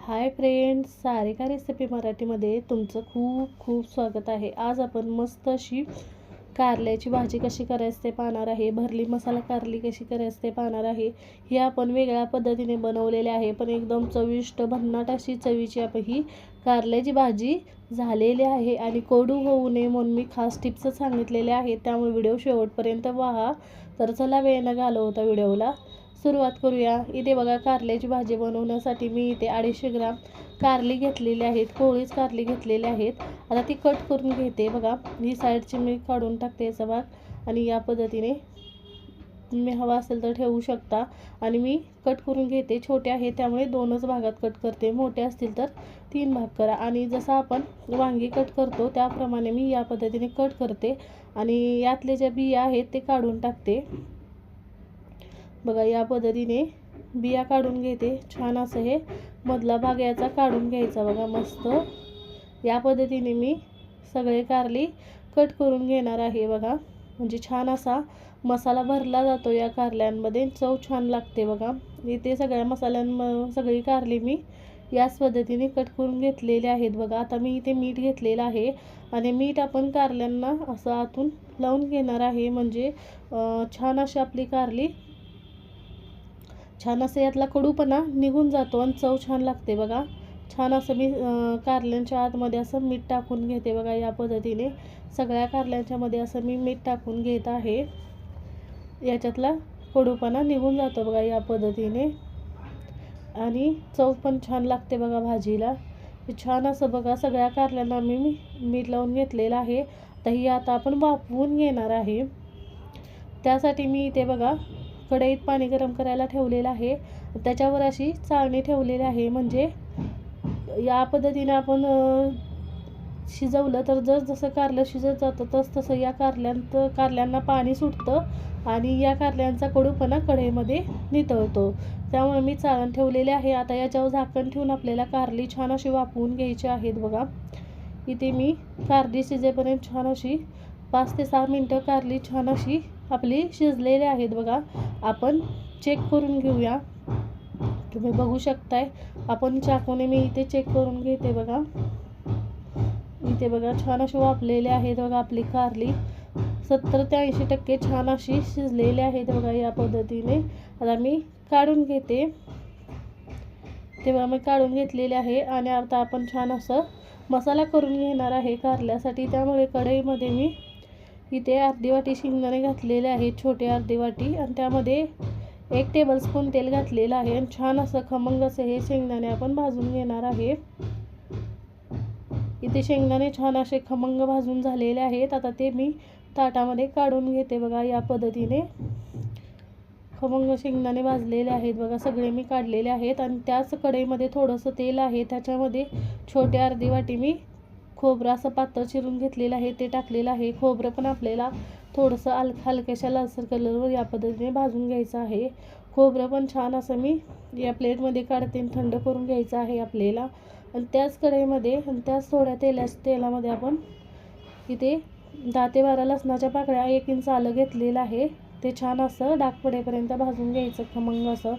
Hi friends Sarika recipe मराठीमध्ये तुमचं खूप खूप स्वागत आहे. आज आपण मस्त अशी कारल्याची भाजी कशी करायची ते पाहणार आहे. भरली मसाला कारली कशी करायची ते पाहणार आहे. ही आपण वेगळ्या पद्धतीने बनवलेली आहे. पण एकदम चविष्ट भन्नाट अशी चवीची आपण ही कारल्याची भाजी झालेली आहे. आणि कोडू होऊ नये म्हणून मी खास टिप्स सांगितलेल्या आहेत. त्यामुळे व्हिडिओ शेवटपर्यंत पहा. तर चला वेळ न घालवता व्हिडिओला सुरुवात करूया. इथे बघा कारल्याची भाजी बनवण्यासाठी मी इथे अडीचशे ग्राम कारली घेतलेली आहेत. कोळीच कारली घेतलेली आहेत. आता ती कट करून घेते. बघा ही साईडची मी काढून टाकते याचा भाग आणि या पद्धतीने तुम्ही हवा असेल तर ठेवू शकता. आणि मी कट करून घेते. छोटे आहे त्यामुळे दोनच भागात कट करते. मोठे असतील तर तीन भाग करा. आणि जसं आपण वांगी कट करतो त्याप्रमाणे मी या पद्धतीने कट करते. आणि यातले ज्या बिया आहेत ते काढून टाकते. बघा या पद्धतीने बिया काढून घेते. छान असं हे मधला भाग याचा काढून घ्यायचा बघा मस्त. या पद्धतीने मी सगळे कारली कट करून घेणार आहे बघा. म्हणजे छान असा मसाला भरला जातो या कारल्यांमध्ये. चव छान लागते बघा. इथे सगळ्या मसाल्यां सगळी कारली मी याच पद्धतीने कट करून घेतलेले आहेत बघा. आता मी इथे मीठ घेतलेलं आहे आणि मीठ आपण कारल्यांना असं आतून लावून घेणार आहे. म्हणजे छान अशी आपली कारली छान असं यातला कडूपणा निघून जातो आणि चव छान लागते बघा. छान असं मी कारल्यांच्या आतमध्ये असं मीठ टाकून घेते बघा या पद्धतीने. सगळ्या कारल्यांच्यामध्ये असं मी मीठ टाकून घेत आहे. याच्यातला कडूपणा निघून जातो बघा या पद्धतीने. आणि चव पण छान लागते बघा भाजीला. छान असं बघा सगळ्या कारल्यांना मी मीठ लावून घेतलेलं आहे. तर ही आता आपण वाफवून घेणार आहे. त्यासाठी मी इथे बघा कढईत पाणी गरम करायला ठेवलेलं आहे. त्याच्यावर अशी चाळणी ठेवलेली आहे. म्हणजे या पद्धतीने आपण शिजवलं तर जस जसं कारलं शिजत जातं तस तसं या कारल्यांत कारल्यांना पाणी सुटतं आणि या कारल्यांचा कडूपणा कढईमध्ये नितळतो. त्यामुळे मी चाळण ठेवलेले आहे. आता याच्यावर झाकण ठेवून आपल्याला कारली छान अशी वाफवून घ्यायची आहेत बघा. इथे मी कारली शिजेपर्यंत छान अशी पाच ते सहा मिनटं कारली छान अशी आपली शिजलेली आहेत बघा. आपण चेक करून घेऊया. तुम्ही बघू शकताय आपण चाकूने मी इथे चेक करून घेते बघा. इथे बघा छान असे वापलेले आहेत बघा आपली कारली. सत्तर ते ऐंशी टक्के छान अशी शिजलेली आहेत बघा या पद्धतीने. आता मी काढून घेते. ते बघा मी काढून घेतलेले आहे आणि आता आपण छान असं मसाला करून घेणार आहे कारल्यासाठी. त्यामुळे कढईमध्ये मी इथे अर्धी वाटी शेंगदाणे घातलेले आहेत छोटे अर्धी वाटी. आणि त्यामध्ये एक टेबलस्पून तेल घातलेलं आहे. आणि छान असं खमंग असं हे शेंगदाणे आपण भाजून घेणार आहे. इथे शेंगदाणे छान असे खमंग भाजून झालेले आहेत. आता ते मी ताटामध्ये काढून घेते बघा या पद्धतीने. खमंग शेंगदाणे भाजलेले आहेत बघा सगळे मी काढलेले आहेत. आणि त्याच कढईमध्ये थोडंसं तेल आहे. त्याच्यामध्ये छोटे अर्धी वाटी मी खोबरं असं पातळ चिरून घेतलेलं आहे ते टाकलेलं आहे. खोबरं पण आपल्याला थोडंसं हल हलक्याशा लालसर कलरवर या पद्धतीने भाजून घ्यायचं आहे. खोबरं पण छान असं मी या प्लेटमध्ये काढते थंड करून घ्यायचं आहे आपल्याला. आणि त्याच कढईमध्ये आणि त्याच थोड्या तेल्या तेलामध्ये आपण इथे दहा ते बारा लसणाच्या पाकळ्या एक इंच आलं घेतलेलं आहे. ते छान असं डाग पडेपर्यंत भाजून घ्यायचं खमंग असं.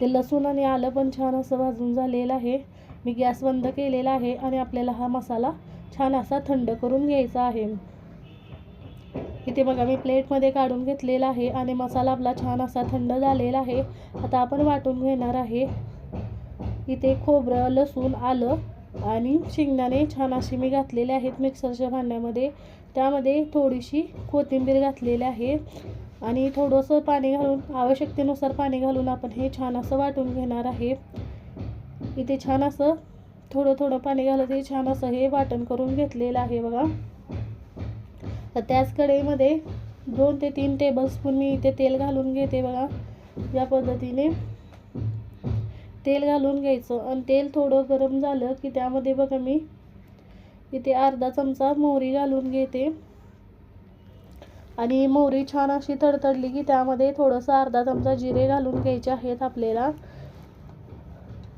ते लसूण आणि आलं पण छान असं भाजून झालेलं आहे. मी गॅस बंद केलेला आहे आणि आपल्याला हा मसाला छान असा थंड करून घ्यायचा आहे. इथे बघा मी प्लेटमध्ये काढून घेतलेला आहे आणि मसाला आपला छान असा थंड झालेला आहे. आता आपण वाटून घेणार आहे. इथे खोबरं लसूण आलं आणि शेंगदाणे छान असे मी घातलेले आहेत मिक्सरच्या भांड्यामध्ये. त्यामध्ये थोडीशी कोथिंबीर घातलेली आहे आणि थोडंसं पाणी घालून आवश्यकतेनुसार पाणी घालून आपण हे छान असं वाटून घेणार आहे. इथे छान असं थोडं थोडं पाणी घालत हे छान असं हे वाटण करून घेतलेलं आहे बघा. तर त्याच कढईमध्ये दोन ते तीन टेबलस्पून मी इथे तेल घालून घेते बघा. या पद्धतीने तेल घालून घ्यायचं आणि तेल थोडं गरम झालं की त्यामध्ये बघा मी इथे अर्धा चमचा मोहरी घालून घेते. आणि मोहरी छान अशी तडतडली की त्यामध्ये थोडंसं अर्धा चमचा जिरे घालून घ्यायचे आहेत आपल्याला.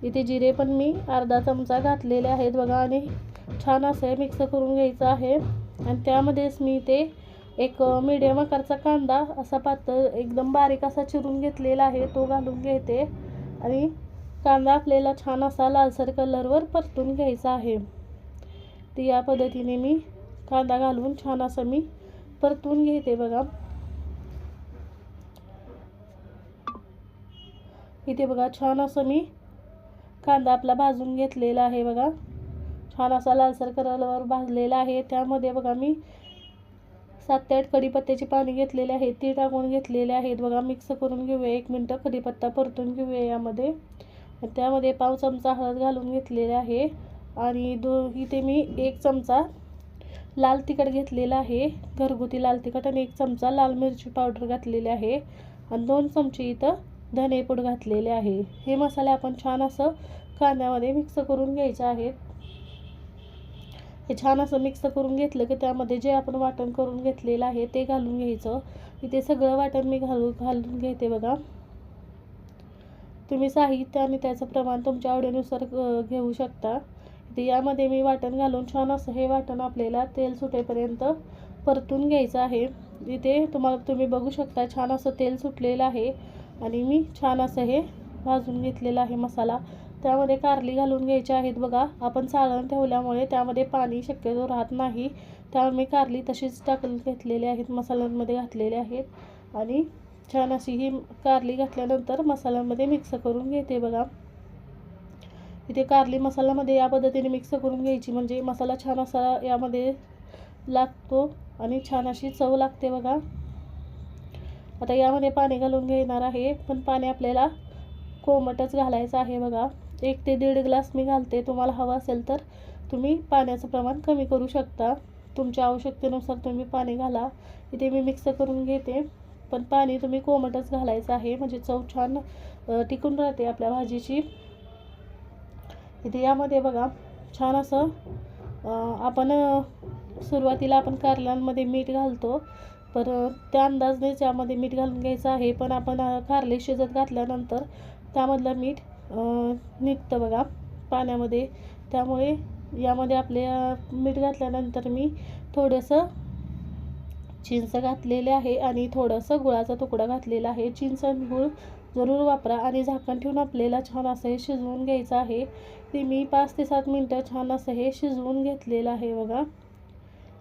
इथे जिरे पण मी अर्धा चमचा घातलेले आहेत बघा आणि छान असं मिक्स करून घ्यायचं आहे. आणि त्यामध्येच मी ते एक मीडियम आकारचा कांदा असा पातळ एकदम बारीक असा चिरून घेतलेला आहे तो घालून घेते. आणि कांदा आपल्याला छान असा लालसर कलरवर परतून घ्यायचा आहे. तर या पद्धतीने मी कांदा घालून छान असं मी परतून घेते बघा. इथे बघा छान असं मी कांदा आपला भाजून घेतलेला आहे बघा. छान असा लालसर कलरवर भाजलेला आहे. त्यामध्ये बघा मी सात ते आठ कढीपत्त्याची पाणी घेतलेले आहेत. ती टाकून घेतलेले आहेत. बघा मिक्स करून घेऊया. एक मिनटं कढीपत्ता परतून घेऊया यामध्ये. त्यामध्ये पाव चमचा हळद घालून घेतलेला आहे. आणि दो इथे मी एक चमचा लाल तिखट घेतलेला आहे. घरगुती लाल तिखट आणि एक चमचा लाल मिरची पावडर घातलेली आहे. आणि दोन चमचे इथं धनेपूड घातलेले आहे. हे मसाले आपण छान असं कांद्यामध्ये मिक्स करून घ्यायचे आहेत. हे छान असं मिक्स करून घेतलं की त्यामध्ये जे आपण वाटण करून घेतलेलं आहे ते घालून घ्यायचं. इथे सगळं वाटण मी घालून घालून घेते बघा. तुम्ही साहित्य आणि त्याचं प्रमाण तुमच्या आवडीनुसार घेऊ शकता. इथे यामध्ये मी वाटण घालून छान असं हे वाटण आपल्याला तेल सुटेपर्यंत परतून घ्यायचं आहे. इथे तुम्हाला तुम्ही बघू शकता छान असं तेल सुटलेलं आहे. आणि मी छान असं हे भाजून घेतलेलं आहे मसाला. त्यामध्ये कारली घालून घ्यायची आहेत बघा. आपण चाळण ठेवल्यामुळे त्यामध्ये पाणी शक्यतो राहत नाही. त्यामुळे मी कारली तशीच टाकून घेतलेली आहेत मसाल्यांमध्ये घातलेले आहेत. आणि छान अशी ही कारली घातल्यानंतर मसाल्यामध्ये मिक्स करून घेते बघा. इथे कारली मसाल्यामध्ये या पद्धतीने मिक्स करून घ्यायची म्हणजे मसाला छान असा यामध्ये लागतो आणि छान अशी चव लागते बघा. आता यामध्ये पाणी घालून घेणार आहे पण पाणी आपल्याला कोमटच घालायचं आहे बघा. एक ते दीड ग्लास मी घालते तुम्हाला हवं असेल तर. तुम्ही पाण्याचं प्रमाण कमी करू शकता. तुमच्या आवश्यकतेनुसार तुम्ही पाणी घाला. इथे मी मिक्स करून घेते. पण पाणी तुम्ही कोमटच घालायचं आहे म्हणजे चव छान टिकून राहते आपल्या भाजीची. इथे यामध्ये बघा छान असं आपण सुरुवातीला आपण कारल्यांमध्ये मीठ घालतो. पर त्या अंदाजनेच यामध्ये मीठ घालून घ्यायचं आहे. पण आपण कारले शिजत घातल्यानंतर त्यामधलं मीठ निघतं बघा पाण्यामध्ये. त्यामुळे यामध्ये आपले मीठ घातल्यानंतर मी थोडंसं चिंच घातलेले आहे आणि थोडंसं गुळाचा तुकडा घातलेला आहे. चिंच गुळ जरूर वापरा आणि झाकण ठेवून आपल्याला छान असं हे शिजवून घ्यायचं आहे. ते मी पाच ते सात मिनटं छान असं हे शिजवून घेतलेलं आहे बघा.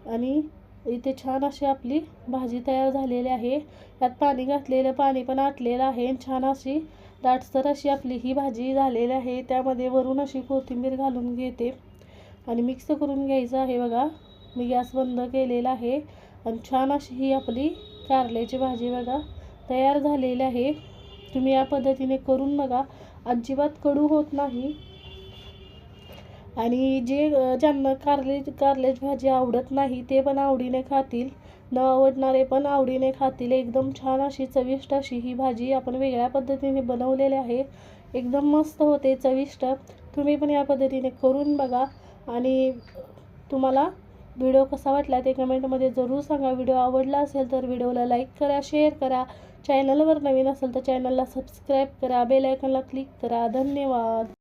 आणि इथे छान अशी आपली भाजी तयार झालेली आहे. यात पाणी घातलेलं पाणी पण आटलेलं आहे छान अशी दाटसर अशी आपली ही भाजी झालेली आहे. त्यामध्ये वरून अशी कोथिंबीर घालून घेते. आणि मिक्स करून घ्यायचं आहे बघा. मी गॅस बंद केलेला आहे. आणि छान अशी ही आपली कारल्याची भाजी बघा तयार झालेली आहे. तुम्ही या पद्धतीने करून बघा. अजिबात कडू होत नाही. आणि जे ज्यांना कारले कारल्याची भाजी आवडत नाही ते पण आवडीने खातील. न आवडणारे पण आवडीने खातील. एकदम छान अशी चविष्ट अशी ही भाजी आपण वेगळ्या पद्धतीने बनवलेली आहे. एकदम मस्त होते चविष्ट. तुम्ही पण या पद्धतीने करून बघा. आणि तुम्हाला व्हिडिओ कसा वाटला ते कमेंटमध्ये जरूर सांगा. व्हिडिओ आवडला असेल तर व्हिडिओला लाईक करा शेअर करा. चॅनलवर नवीन असेल तर चॅनलला सबस्क्राईब करा. बेल आयकॉनला क्लिक करा. धन्यवाद.